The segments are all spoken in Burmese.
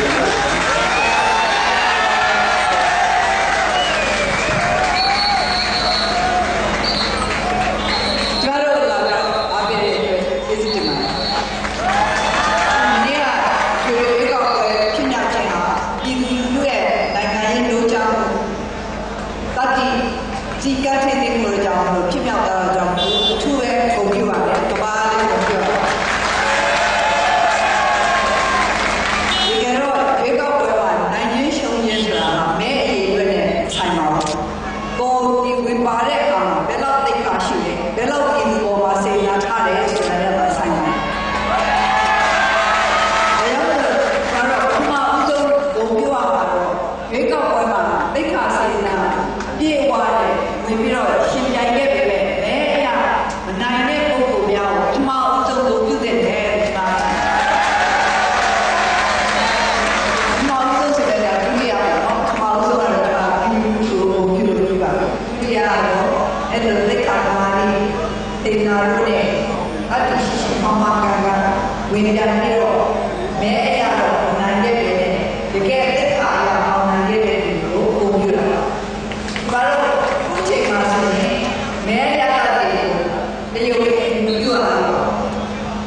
ကျမတို့လာတော့အားပေးတဲ့အတွက်ကျေးဇူးတင်ပါတယ်။ဒီနေ့ကကျွေးရွေးကောက်ပွဲဖြစ်မြောက်ခြင်းဟာပြည်သူလူရဲ့နိုင်ငံရေးလိုချောင်းတတိကြီးကတဲ့တဲ့မှုကြောင့်လို့ဖြစ် တိယတော့အဲ့ဒါလက်ကာမာရီတင်နာလို့နဲ့အတ္တိရှိရှိမမကကဝင်ပြန်ပြီးတော့မဲအရာတော့နိုင်ခဲ့တယ်တကယ်လက်ကာရအောင်နိုင်ခဲ့တယ်လို့ပုံပြတာဘာလို့ခုချိန်မှာဆိုရင်မဲအရာတွေကိုတရုတ်ပြည်မပြုရဘူး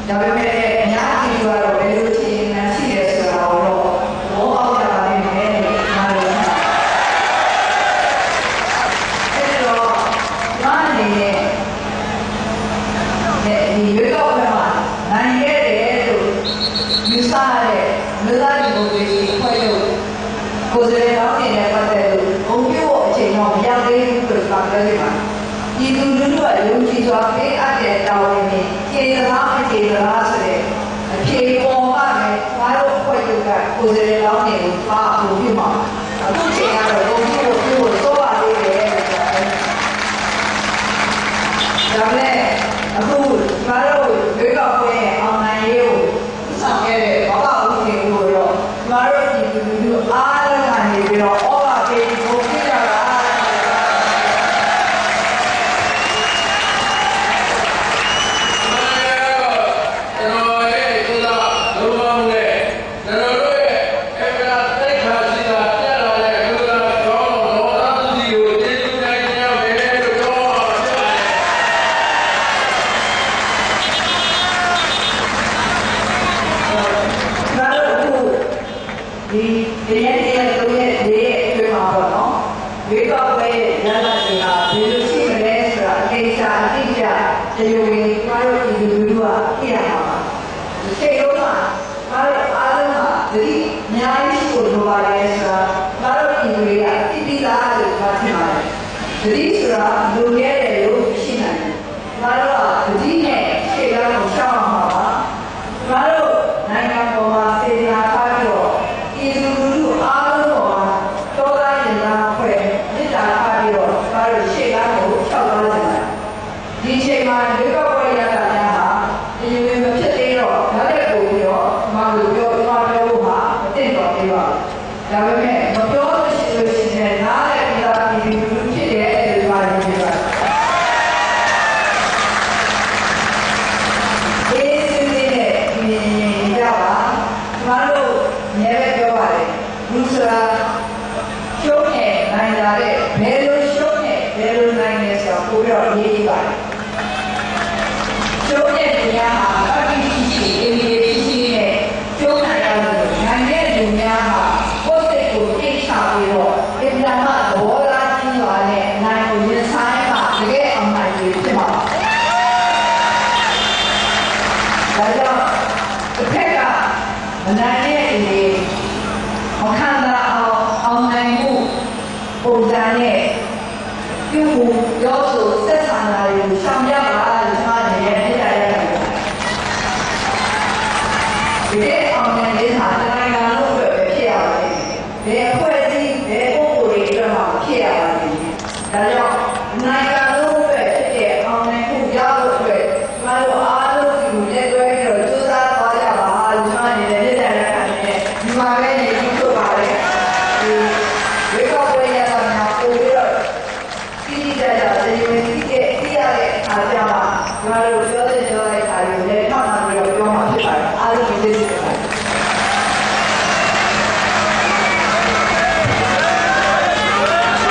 ဒါပေမဲ့အများကြီးကတော့ဘယ်လိုခြေနေရှိရဲဆိုတာတော့ဘောအောက်တာနေတယ်လို့ပြောတယ်။အဲ့တော့မာနေနဲ့ဒီရွေးကောက်ပွဲမှာနိုင်ခဲ့တယ်လို့ယူဆရ တဲ့လူသားဒီမိုကရေစီအဖွဲ့ချုပ်ကိုယ်စားလှယ်တော်နေတဲ့ပတ်သက်လို့ဘုံပြုတ်အချိန်တော့မရောက်သေးဘူးလို့ပြောပြနေပါတယ်။ဒီလူလူတို့ယုံကြည်စွာပေးအပ်တဲ့တာဝန်တွေခြေစကားအခြေစကားဆိုတဲ့အဖြေပေါ်ပါမယ်။ဘာလို့ဖွဲ့ချုပ်ကကိုယ်စားလှယ်တော်နေကိုပါအမှုပြုမှာ။အ ဒီဒီရက်ဒီရက်သုံးရက်ဒီရက်အတွင်းမှာပေါ့နော်ရွေးကောက်ပွဲရဲ့ရလဒ်တွေကဘယ်လိုရှိမလဲဆိုတာအသေးချာအတိအကျတရားဝင်ဘာလို့ဒီလူလူကသိရမှာပါဒီချိန်လုံးမှာဘာလို့အားလုံးကသတိအများကြီးရှိဖို့လိုပါလဲဆိုတာဘာလို့ဒီလူတွေကသိပြီးသားလို့ပြောချင်ပါတယ်သတိဆိုတာလူရဲတယ်လို့ရှိနိုင်တယ်ဘာလို့ကသတိနဲ့ခြေရောင်းရှောင်း ပြီးတော့ကျမတို့ရှေ့ကားကိုဖြောက်သွားကြတယ်။ဒီချိန်မှာဒီကောက်ပွဲရတာများဟာဒီလိုမဖြစ်သေးတော့ဒါလည်းပို့ပြီးတော့ကျမတို့ပြောကျမပြောလို့မှာမသိတော့သေးပါဘူး။ဒါပေမဲ့မပြောလို့ရှိလို့ရှိရင်နားလည်းပြည်သားပြည်သူလူထုဖြစ်တယ်လို့ကျမတို့ပြောပါတယ်။အေးစစ်စစ်နဲ့ဒီရင်ကြပါကျမတို့မြဲပဲပြောပါတယ်လူဆိုတာရှုံးနေနိုင်လာတဲ့ ပြီးတော့ရေးကြည့်ပါတယ်ရှုံးတဲ့နေရာမှာအပိရှိရှိအေးအေးရှိရှိနဲ့ရှုံးနိုင်ရလို့နိုင်တဲ့လူများဟာကိုယ်စိတ်ကိုတိတ်ချပြီးတော့အင်တာမသဘောထားကြီးစွာနဲ့နိုင်ကိုရင်ဆိုင်မှာတကယ်အမှန်ကြီးဖြစ်မှာပါဒါကြောင့်တစ်ဖက်ကမနိုင်တဲ့အနေမခံတာအောင်အောင်နိုင်မှုပုံစံနဲ့ပြုမှုရောဆိုဆက်ဆံ ဒီတဲ့အောင်မြင်ခြင်းဟာတိုင်းကလုံးပဲဖြစ်ရပါတယ်။ဘယ်အဖွဲ့အစည်းဘယ်ပုဂ္ဂိုလ်တွေအတွက်မှဖြစ်ရပါတယ်။ဒါကြောင့်နိုင်ကလုံးပဲဖြစ်တဲ့အောင်မြင်မှုရဖို့အတွက်ကျမတို့အားလုံးဒီလက်တွဲပြီးတော့ကြိုးစားသွားကြပါလို့ကျမအနေနဲ့လက်ခံရတဲ့ဒီမှာပဲနေပြီးဖြစ်ပါတယ်။